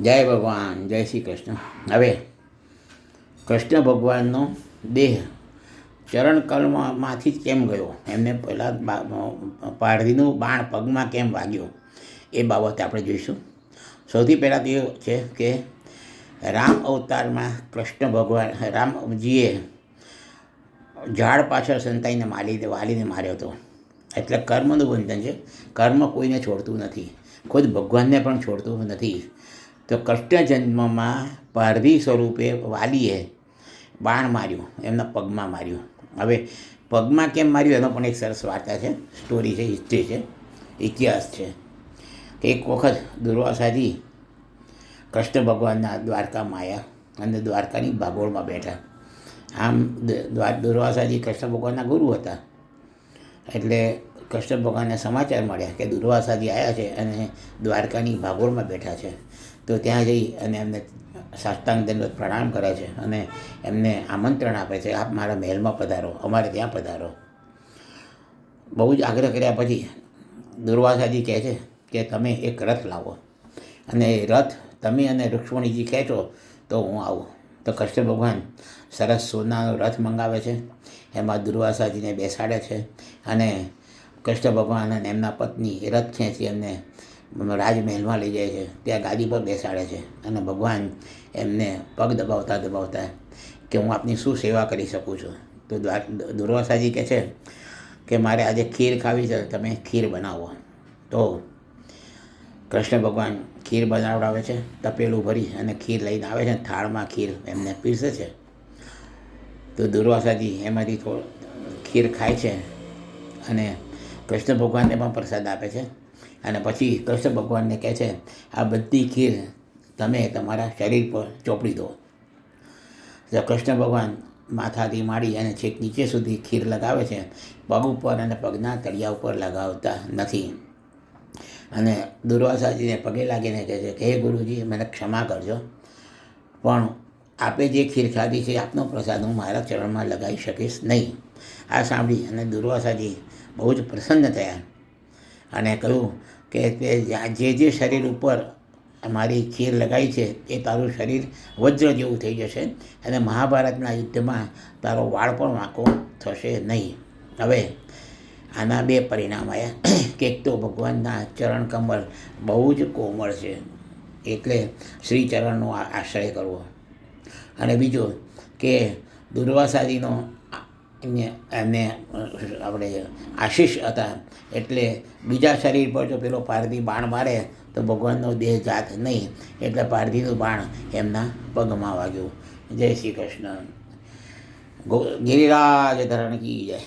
જય ભગવાન, જય શ્રી કૃષ્ણ. હવે કૃષ્ણ ભગવાનનો દેહ ચરણકલમાંથી જ કેમ ગયો? એમને પહેલાં પારધીનું બાણ પગમાં કેમ વાગ્યું? એ બાબતે આપણે જોઈશું. સૌથી પહેલાં તો એ છે કે રામ અવતારમાં કૃષ્ણ ભગવાન, રામજીએ ઝાડ પાછળ સંતાઈને મારી વાલીને માર્યો હતો. એટલે કર્મનું બંધન છે. કર્મ કોઈને છોડતું નથી. ખુદ ભગવાનને પણ છોડતું નથી. તો કૃષ્ણ જન્મમાં પારધી સ્વરૂપે વાલીએ બાણ માર્યું, એમના પગમાં માર્યું. હવે પગમાં કેમ માર્યું? એનો પણ એક સરસ વાર્તા છે સ્ટોરી છે હિસ્ટ્રી છે, ઇતિહાસ છે. એક વખત દુર્વાસાજી કૃષ્ણ ભગવાનના દ્વારકામાં આવ્યા અને દ્વારકાની ભાગોળમાં બેઠા. આમ દુર્વાસાજી કૃષ્ણ ભગવાનના ગુરુ હતા. એટલે કૃષ્ણ ભગવાનને સમાચાર મળ્યા કે દુર્વાસાજી આવ્યા છે અને દ્વારકાની ભાગોળમાં બેઠા છે. તો ત્યાં જઈ અને એમને સાષ્ટાંગ દંડવત પ્રણામ કરે છે અને એમને આમંત્રણ આપે છે, આપ મારા મહેલમાં પધારો, અમારે ત્યાં પધારો. બહુ જ આગ્રહ કર્યા પછી દુર્વાસાજી કહે છે કે, તમે એક રથ લાવો. અને એ રથ તમે અને રુક્ષ્મણીજી ખેંચો તો હું આવું. તો કૃષ્ણ ભગવાન સરસ સોનાનો રથ મંગાવે છે, એમાં દુર્વાસાજીને બેસાડે છે અને કૃષ્ણ ભગવાન અને એમના પત્ની એ રથ ખેંચી એમને રાજમહેલમાં લઈ જાય છે. ત્યાં ગાદી પર બેસાડે છે. અને ભગવાન એમને પગ દબાવતા દબાવતા કે હું આપની શું સેવા કરી શકું છું? તો દ્વાર, દુર્વાસાજી કહે છે કે મારે આજે ખીર ખાવી છે, તમે ખીર બનાવો. તો કૃષ્ણ ભગવાન ખીર બનાવડાવે છે, તપેલું ભરી અને ખીર લઈને આવે છે, થાળમાં ખીર એમને પીરસે છે. તો દુર્વાસાજી એમાંથી થોડો ખીર ખાય છે અને કૃષ્ણ ભગવાનને પણ પ્રસાદ આપે છે. અને પછી કૃષ્ણ ભગવાનને કહે છે, આ બધી ખીર તમે તમારા શરીર પર ચોપડી દો. તો કૃષ્ણ ભગવાન માથાથી માંડી અને છેક નીચે સુધી ખીર લગાવે છે, પગ ઉપર અને પગના તળિયા ઉપર લગાવતા નથી. અને દુર્વાસાજીને પગે લાગીને કહે છે કે હે ગુરુજી, મને ક્ષમા કરજો, પણ આપે જે ખીર ખાધી છે, આપનો પ્રસાદ હું મારા ચરણમાં લગાવી શકીશ નહીં. આ સાંભળી અને દુર્વાસાજી બહુ જ પ્રસન્ન થયા. અને કહ્યું કે તે જે જે શરીર ઉપર મારી ખીર લગાવી છે, એ તારું શરીર વજ્ર જેવું થઈ જશે અને મહાભારતના યુદ્ધમાં તારો વાળ પણ વાંકો થશે નહીં. હવે આના બે પરિણામ આવ્યા કે એક તો ભગવાનના ચરણ કમળ બહુ જ કોમળ છે, એટલે શ્રી ચરણનો આશ્રય કરવો. અને બીજો કે દુર્વાસાજીનો એમને આપણે આશીષ હતા. એટલે બીજા શરીર પર જો પેલો પારધી બાણ મારે, તો ભગવાનનો દેહ જાત નહીં. એટલે પારધીનું બાણ એમના પગમાં વાગ્યું. જય શ્રી કૃષ્ણ. ગિરિરાજ ધરણ કી જય.